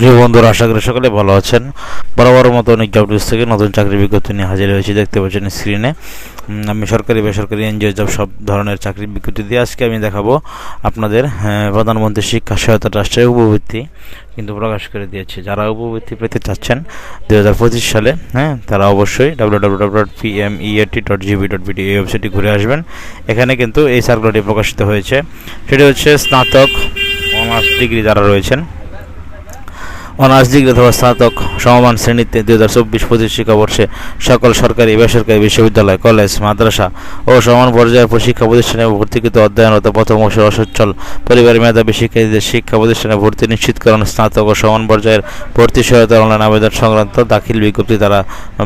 প্রিয় বন্ধুরা আশা করি সকলে ভালো আছেন। বরাবর মতো অনেক জব নিউজ থেকে নতুন চাকরি বিজ্ঞপ্তি নিয়ে হাজির হয়েছি। দেখতে পাচ্ছেন স্ক্রিনে আমি সরকারি বেসরকারি এনজিও জব সব ধরনের চাকরি বিজ্ঞপ্তি দিয়ে আজকে আমি দেখাবো আপনাদের হ্যাঁ, প্রধানমন্ত্রী শিক্ষা সহায়তা ট্রাস্টের উপবৃত্তি কিন্তু প্রকাশ করে দিয়েছে। যারা উপবৃত্তি পেতে চাচ্ছেন দু হাজার পঁচিশ সালে হ্যাঁ তারা অবশ্যই W W W dot P M EAT dot GB dot BD এই ওয়েবসাইটটি ঘুরে আসবেন। এখানে কিন্তু এই সার্কুলারটি প্রকাশিত হয়েছে। সেটি হচ্ছে স্নাতক অনার্স ডিগ্রি যারা রয়েছেন অনার্স ডিগ্রি অথবা স্নাতক সমমান শ্রেণীতে দুই হাজার চব্বিশ পঁচিশ শিক্ষাবর্ষে সকল সরকারি বেসরকারি বিশ্ববিদ্যালয়, কলেজ, মাদ্রাসা ও সমান পর্যায়ের শিক্ষা প্রতিষ্ঠানে ভর্তিকৃত অধ্যয়নরত প্রথম বর্ষের অসচ্ছল পরিবারের মেধাবী শিক্ষার্থীদের শিক্ষা প্রতিষ্ঠানে ভর্তি নিশ্চিতকরণ স্নাতক ও সমান পর্যায়ের ভর্তি সহায়তা অনলাইন আবেদন সংক্রান্ত দাখিল বিজ্ঞপ্তি তারা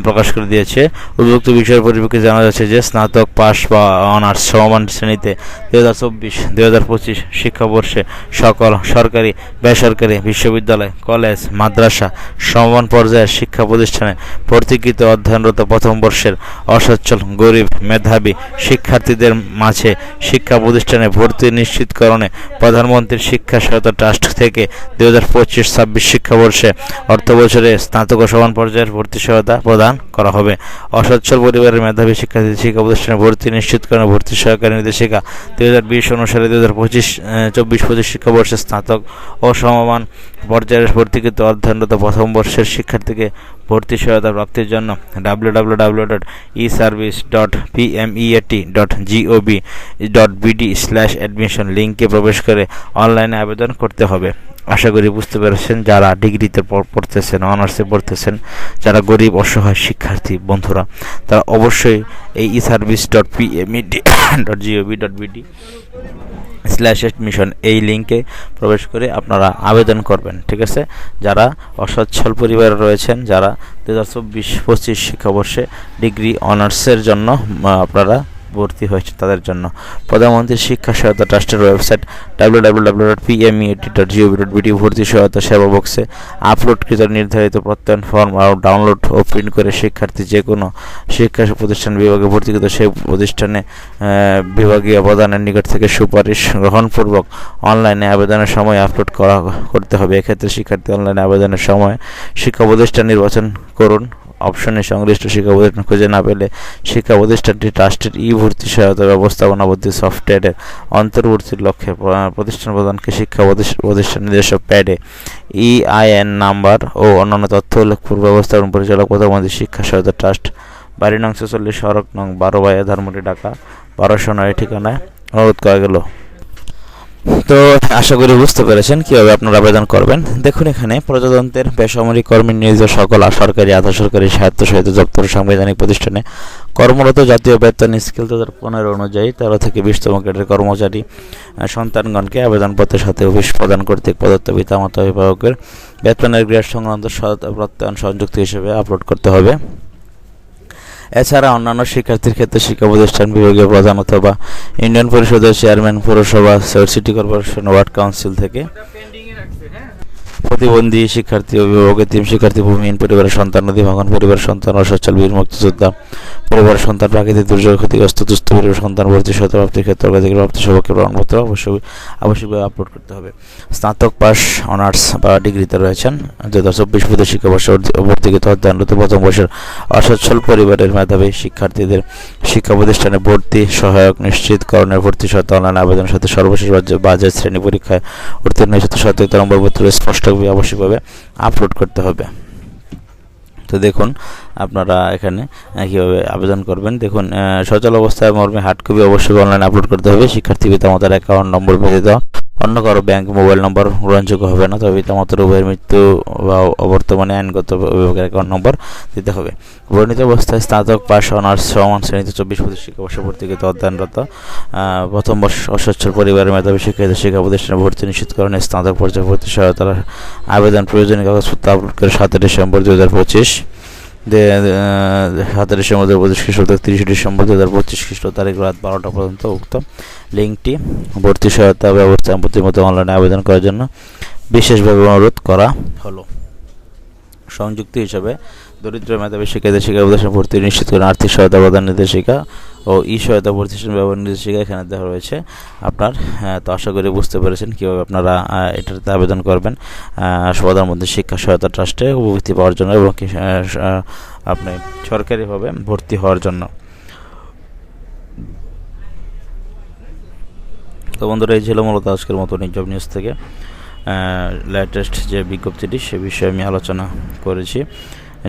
প্রকাশ করে দিয়েছে। উপযুক্ত বিষয়ের পরিপ্রেক্ষিতে জানা যাচ্ছে যে স্নাতক পাস বা অনার্স সমমান শ্রেণীতে দুই হাজার চব্বিশ, দুই হাজার পঁচিশ শিক্ষাবর্ষে সকল সরকারি, বেসরকারি বিশ্ববিদ্যালয়, কলেজ মাদ্রাসা সমান পর্যায়ের শিক্ষা প্রতিষ্ঠানে ভর্তিকৃত অধ্যয়নরত প্রথম বর্ষের অসচ্ছল গরিব মেধাবী শিক্ষার্থীদের মাঝে শিক্ষা প্রতিষ্ঠানে ভর্তি নিশ্চিতকরণে প্রধানমন্ত্রীর শিক্ষা সহায়তা ট্রাস্ট থেকে দুই হাজার পঁচিশ ছাব্বিশ শিক্ষাবর্ষে অর্থ বছরে স্নাতক ও সমান পর্যায়ের ভর্তি সহায়তা প্রদান করা হবে। অসচ্ছল পরিবারের মেধাবী শিক্ষার্থী শিক্ষা প্রতিষ্ঠানে ভর্তি নিশ্চিতকরণে ভর্তি সহকারী নির্দেশিকা দুই হাজার বিশ অনুসারে দুই হাজার পঁচিশ চব্বিশ পঁচিশ শিক্ষাবর্ষে স্নাতক ও সমমান পর্যায়ের ভর্তিকৃত অধ্যয়নরত প্রথম বর্ষের শিক্ষার্থীকে ভর্তি সহায়তা প্রাপ্তির জন্য W W W dot E service dot PMEAT dot GOB dot BD slash admission লিঙ্কে প্রবেশ করে অনলাইনে আবেদন করতে হবে। আশা করি বুঝতে পেরেছেন যারা ডিগ্রিতে পড়- পড়তেছেন, অনার্সে পড়তেছেন, যারা গরিব, অসহায় শিক্ষার্থী বন্ধুরা, তারা অবশ্যই এই E service dot PMED dot GOB dot BD slash admission এই লিঙ্কে প্রবেশ করে আপনারা আবেদন করবেন, ঠিক আছে? যারা অসচ্ছল পরিবারে রয়েছেন, যারা দু হাজার চব্বিশ পঁচিশ শিক্ষাবর্ষে ডিগ্রি অনার্সের জন্য আপনারা ভর্তি হয়েছে তাদের জন্য। প্রধানমন্ত্রী শিক্ষা সহায়তা ট্রাস্টের website W W W dot PMEAT dot GOV dot BD ভর্তি সহায়তা সেবা বক্সে আপলোডকৃত নির্ধারিত প্রত্যয়ন ফর্ম আর ডাউনলোড ও প্রিন্ট করে শিক্ষার্থী যে কোনো শিক্ষা প্রতিষ্ঠান বিভাগে ভর্তিকৃত সেই প্রতিষ্ঠানে বিভাগীয় প্রধানের নিকট থেকে সুপারিশ গ্রহণপূর্বক অনলাইনে আবেদনের সময় আপলোড করা, করতে হবে। এক্ষেত্রে শিক্ষার্থী অনলাইনে আবেদনের সময় শিক্ষা প্রতিষ্ঠান নির্বাচন করুন। অপশনে সংশ্লিষ্ট শিক্ষা প্রতিষ্ঠান খুঁজে না পেলে শিক্ষা প্রতিষ্ঠানটি ট্রাস্টের ই ভর্তি সহায়তা ব্যবস্থাপনা ব্যবস্থাপনাবদ্ধ সফটওয়্যারের অন্তর্ভুক্তির লক্ষ্যে প্রতিষ্ঠান প্রদানকে শিক্ষা প্রতিষ্ঠান নিজস্ব প্যাডে ইআইএন নাম্বার ও অন্যান্য তথ্য উল্লেখপূর্ব ব্যবস্থাপনা পরিচালক প্রধানমন্ত্রী শিক্ষা সহায়তা ট্রাস্ট বাড়ি নং ছেচল্লিশ সড়ক নং বারো বাই ধারমুড়ি ঢাকা, বারোশো নয় ঠিকানায় অনুরোধ করা গেল। তো আশা করি বুঝতে পেরেছেন কীভাবে আপনারা আবেদন করবেন। দেখুন এখানে প্রজাতন্ত্রের বেসামরিক কর্মী নিয়োজিত সকল সরকারি, আধা সরকারি, স্বায়ত্তশাসিত দপ্তর, সাংবিধানিক প্রতিষ্ঠানে কর্মরত জাতীয় বেতন স্কেল দু হাজার পনেরো অনুযায়ী তেরো থেকে বিশতম গ্রেডের কর্মচারী সন্তানগণকে আবেদনপত্রের সাথে অফিস প্রদান কর্তৃক প্রদত্ত পিতামাতা অভিভাবকের বেতনের গ্রেড সংক্রান্ত প্রত্যয়ন সংযুক্ত হিসেবে আপলোড করতে হবে। এছাড়া অন্যান্য শিক্ষার্থীর ক্ষেত্রে শিক্ষা প্রতিষ্ঠান বিভাগীয় প্রধান অথবা ইউনিয়ন পরিষদের চেয়ারম্যান পৌরসভা সিটি কর্পোরেশন, ওয়ার্ড কাউন্সিল থেকে প্রতিবন্ধী শিক্ষার্থী অভিভাবক এতিম শিক্ষার্থী ভূমিহীন পরিবারের সন্তান নদী ভাঙন পরিবারের সন্তান, অসচ্ছল, বীর, মুক্তিযোদ্ধা, পরিবারের সন্তান, প্রাকৃতিক দুর্যোগ, ক্ষতিগ্রস্ত, দুস্থ পরিবারের সন্তান, ভর্তি সহায়তা প্রাপ্তির ক্ষেত্রে, অগ্রাধিকার, প্রাপ্ত সবাইকে প্রমাণপত্র অবশ্যই আবশ্যকভাবে আপলোড করতে হবে। স্নাতক পাস, অনার্স বা ডিগ্রিতে রয়েছেন। দু হাজার চব্বিশ পঁচিশ শিক্ষাবর্ষে ভর্তিকৃত অধ্যয়নরত প্রথম বর্ষের অসচ্ছল পরিবারের মেধাবী শিক্ষার্থীদের শিক্ষা প্রতিষ্ঠানে ভর্তি সহায়ক নিশ্চিতকরণের ভর্তি সহায়তা অনলাইন আবেদনের সাথে সর্বশেষ বাজে- বাজেট শ্রেণি পরীক্ষায় উত্তীর্ণ হিসেবে সত্যতা নম্বরপত্র স্পষ্টভাবে আবশ্যকভাবে আপলোড করতে হবে। তো দেখুন, আপনারা এখানে কীভাবে আবেদন করবেন। দেখুন সচল অবস্থায় মর্মে হার্ড কপি অবশ্যই অনলাইন আপলোড করতে হবে। শিক্ষার্থী পিতামাতার অ্যাকাউন্ট নম্বর ব্যতীত অন্য কারও ব্যাংক মোবাইল নম্বর গ্রহণযোগ্য হবে না, তবে পিতামাতার উভয়ের মৃত্যু বা অবর্তমানে আইনগত অভিভাবকের অ্যাকাউন্ট নম্বর দিতে হবে। বর্ণিত অবস্থায় স্নাতক পাশ অনার্স সমান শ্রেণীতে চব্বিশ পঁচিশ শিক্ষাবর্ষ ভর্তিকৃত অধ্যয়নরত প্রথম বর্ষ অসচ্ছল পরিবারের মেধাবী শিক্ষিত শিক্ষা প্রতিষ্ঠানে ভর্তি নিশ্চিতকরণে স্নাতক পর্যায়ে ভর্তি সহায়তার আবেদন প্রয়োজনীয় কাগজপত্র আপলোড করে সাতই ডিসেম্বর দু হাজার পঁচিশ। সাতের মধ্যে পঁচিশ খ্রিস্ট তিরিশে ডিসেম্বর দু হাজার পঁচিশ খ্রিস্ট তারিখ রাত বারোটা পর্যন্ত উক্ত লিঙ্কটি ভর্তি সহায়তা ব্যবস্থা প্রতিমতো অনলাইনে আবেদন করার জন্য বিশেষভাবে অনুরোধ করা হলো। সংযুক্তি হিসাবে দরিদ্র মেধাবী শিক্ষার্থী, শিক্ষা প্রতিষ্ঠান ভর্তি নিশ্চিত করে আর্থিক সহায়তা প্রদান নির্দেশিকা ও ই সহায়তা প্রতিষ্ঠান ব্যবহার নির্দেশিকা এখানে দেওয়া রয়েছে। আপনার তো আশা করি বুঝতে পেরেছেন কীভাবে আপনারা এটাতে আবেদন করবেন। সমাধান মধ্যে শিক্ষা সহায়তা ট্রাস্টে উপবৃত্তি পাওয়ার জন্য এবং আপনি সরকারিভাবে ভর্তি হওয়ার জন্য। তো বন্ধুরা, এই ছিল মূলত আজকের মতো জব নিউজ থেকে। লেটেস্ট যে বিজ্ঞপ্তিটি, সে বিষয়ে আমি আলোচনা করেছি।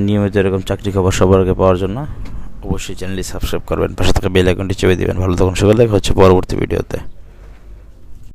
নিয়মিত এরকম চাকরি খবর সবার আগে পাওয়ার জন্য। অবশ্যই চ্যানেলটি সাবস্ক্রাইব করবেন, পাশে থাকা বেল আইকনটি চেপে দিবেন। ভালো থাকুন, সকালে দেখা হচ্ছে পরবর্তী ভিডিওতে।